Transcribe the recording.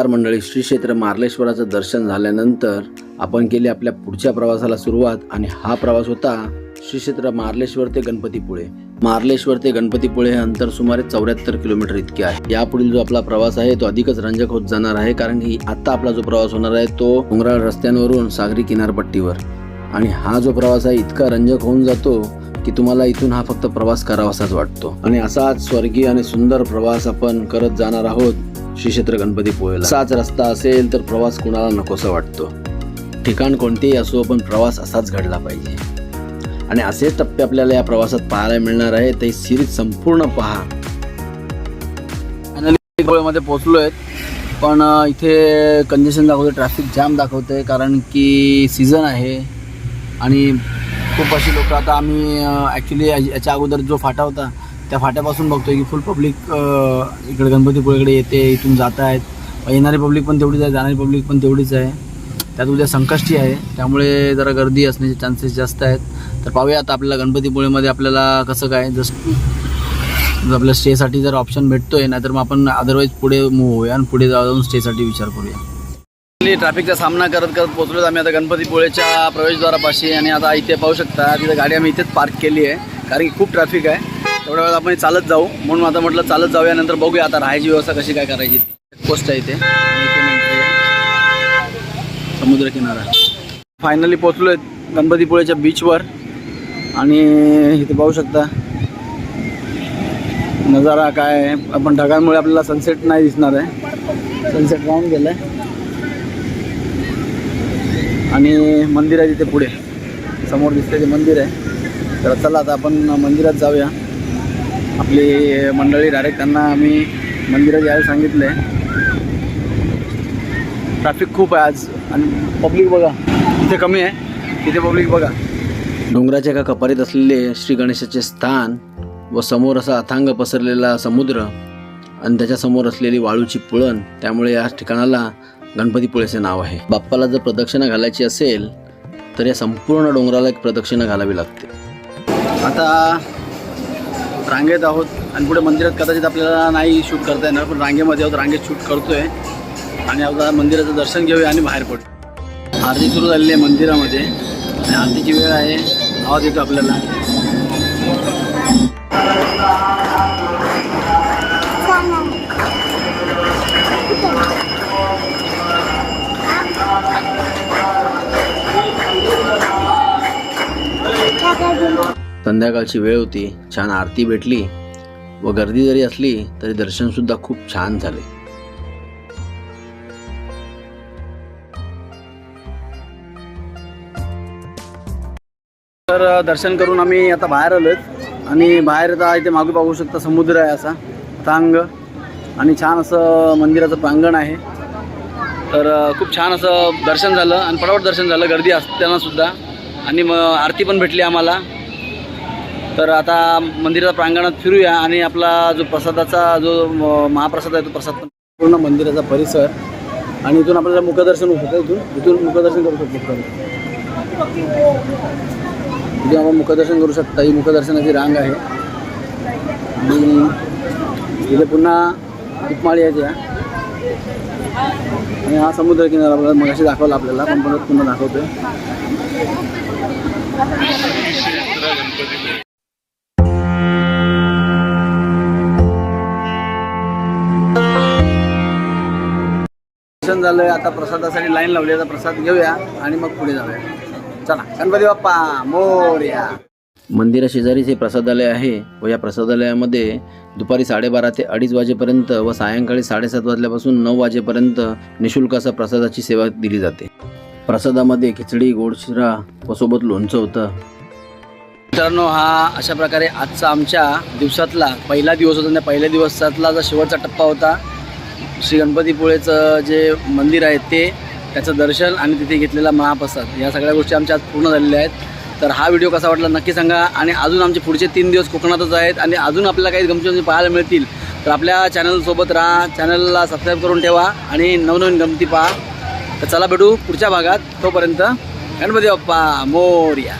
नमस्कार मंडळी. श्री क्षेत्र मार्लेश्वराचं दर्शन झाल्यानंतर आपण केली आपल्या पुढच्या प्रवासाला सुरुवात आणि हा प्रवास होता श्री क्षेत्र मार्लेश्वर ते गणपतीपुळे. मार्लेश्वर ते गणपतीपुळे हे अंतर सुमारे चौऱ्याहत्तर किलोमीटर इतके आहे. यापुढील जो आपला प्रवास आहे तो अधिकच रंजक होत जाणार आहे कारण की आता आपला जो प्रवास होणार आहे तो डोंगराळ रस्त्यांवरून सागरी किनारपट्टीवर. आणि हा जो प्रवास आहे इतका रंजक होऊन जातो की तुम्हाला इथून हा फक्त प्रवास करावासाच वाटतो. आणि असाच स्वर्गीय आणि सुंदर प्रवास आपण करत जाणार आहोत श्री क्षेत्र गणपतीपुळेला असाच रस्ता असेल तर प्रवास कुणाला नकोसा वाटतो. ठिकाण कोणतेही असो पण प्रवास असाच घडला पाहिजे. आणि असेच टप्पे आपल्याला या प्रवासात पाहायला मिळणार आहे ते सिरीज संपूर्ण पहा. मध्ये पोहोचलो आहेत पण इथे कंजेशन दाखवते ट्रॅफिक जाम दाखवते कारण की सीझन आहे. आणि खूप अशी लोक आता आम्ही ॲक्च्युली याच्या अगोदर जो फाटा होता त्या फाट्यापासून बघतोय की फुल पब्लिक इकडे गणपतीपुळेकडे येते इथून जात आहेत येणारी पब्लिक पण तेवढीच आहे जाणारी पब्लिक पण तेवढीच आहे. त्यात उद्या संकष्टी आहे त्यामुळे जरा गर्दी असण्याचे चान्सेस जास्त आहेत. तर पाहूया आता आपल्याला गणपतीपुळेमध्ये आपल्याला कसं काय जसं जर आपल्या स्टेसाठी जर ऑप्शन भेटतोय नाहीतर मग आपण अदरवाईज पुढे मूव्ह होऊया आणि पुढे जाऊन स्टेसाठी विचार करूया. ट्रॅफिकचा सामना करत करत पोहोचलो आम्ही आता गणपतीपुळेच्या प्रवेशद्वारापाशी आणि आता इथे पाहू शकता तिथे गाडी आम्ही इथेच पार्क केली आहे कारण की खूप ट्रॅफिक आहे. तेवढ्या वेळात आपण चालत जाऊ. म्हणून आता म्हटलं चालत जाऊया नंतर बघूया आता राहायची व्यवस्था कशी काय करायची पोस्ट आहे इथे. समुद्रकिनारा समुद्र किनारा. फायनली पोचलो आहेत गणपतीपुळेच्या बीचवर आणि इथे पाहू शकता. नजारा काय आपण ढगांमुळे आपल्याला सनसेट नाही दिसणार आहे. सनसेट राहून गेलं आहे आणि मंदिर आहे तिथे पुढे. समोर दिसते ते मंदिर आहे. तर चला आता आपण मंदिरात जाऊया. आपली मंडळी डायरेक्ट त्यांना आम्ही मंदिरात यायला सांगितलं. आहे ट्रॅफिक खूप आहे आज. आणि पब्लिक बघा इथे कमी आहे. तिथे पब्लिक बघा. डोंगराच्या एका कपारीत असलेले श्री गणेशाचे स्थान व समोर असा अथांग पसरलेला समुद्र आणि त्याच्यासमोर असलेली वाळूची पुळण त्यामुळे या ठिकाणाला गणपतीपुळेचे नाव आहे. बाप्पाला जर प्रदक्षिणा घालायची असेल तर या संपूर्ण डोंगराला एक प्रदक्षिणा घालावी लागते. आता रांगेत आहोत आणि पुढे मंदिरात कदाचित आपल्याला नाही शूट करता येणार पण रांगेमध्ये आहोत रांगेत शूट करतोय. आणि आपल्याला मंदिराचं दर्शन घेऊया आणि बाहेर पडतो आरती सुरू झालेली आहे मंदिरामध्ये. आणि आरतीची वेळ आहे. आवाज येतो आपल्याला. संध्याकाळची वेळ होती छान आरती भेटली व गर्दी जरी असली तरी दर्शनसुद्धा खूप छान झाले. तर दर्शन करून आम्ही आता बाहेर आलोय आणि बाहेर आता इथे मागे पाहू शकता समुद्र आहे असा तांग आणि छान असं मंदिराचं प्रांगण आहे. तर खूप छान असं दर्शन झालं आणि पटापट दर्शन झालं गर्दी असताना सुद्धा आणि मग आरती पण भेटली आम्हाला. तर आता मंदिराच्या प्रांगणात फिरूया आणि आपला जो प्रसादाचा जो म- महाप्रसाद आहे तो प्रसाद पूर्ण मंदिराचा परिसर आणि इथून आपल्याला मुखदर्शन होऊ शकतं इथून. इथून मुखदर्शन करू शकतो इथून आपण मुखदर्शन करू शकता. ही मुखदर्शनाची रांग आहे. आणि इथे पुन्हा उपमाळी आहे त्या. आणि हा समुद्र किनारा आपल्याला मगाशी दाखवला आपल्याला पण परत पुन्हा दाखवतोय. दर्शन झालंय. आता प्रसादासाठी लाईन लावली आता प्रसाद घेऊया आणि मग पुढे जाऊया. चला गणपती बाप्पा मोर्या. मंदिरा शेजारीच हे प्रसादालय आहे व या प्रसादालयामध्ये दुपारी साडेबारा ते अडीच वाजेपर्यंत व सायंकाळी साडेसात वाजल्यापासून नऊ वाजेपर्यंत निशुल्क असा प्रसादाची सेवा दिली जाते. प्रसादामध्ये खिचडी गोड शिरा व सोबत लोणचं होतं. मित्रांनो हा अशा प्रकारे आजचा आमच्या दिवसातला पहिला दिवस होता. त्या पहिल्या दिवसातला जो शेवटचा टप्पा होता श्री गणपतीपुळेचं जे मंदिर आहे ते त्याचं दर्शन आणि तिथे घेतलेला महाप्रसाद. या सगळ्या गोष्टी आमच्या आज पूर्ण झालेल्या आहेत. तर हा व्हिडिओ कसा वाटला नक्की सांगा. आणि अजून आमचे पुढचे तीन दिवस कोकणातच आहेत. आणि अजून आपल्याला काही गमती पाहायला मिळतील तर आपल्या चॅनलसोबत राहा. चॅनलला सबस्क्राईब करून ठेवा आणि नवनवीन गमती पहा. तर चला भेटू पुढच्या भागात. तोपर्यंत गणपती बाप्पा मोर्या.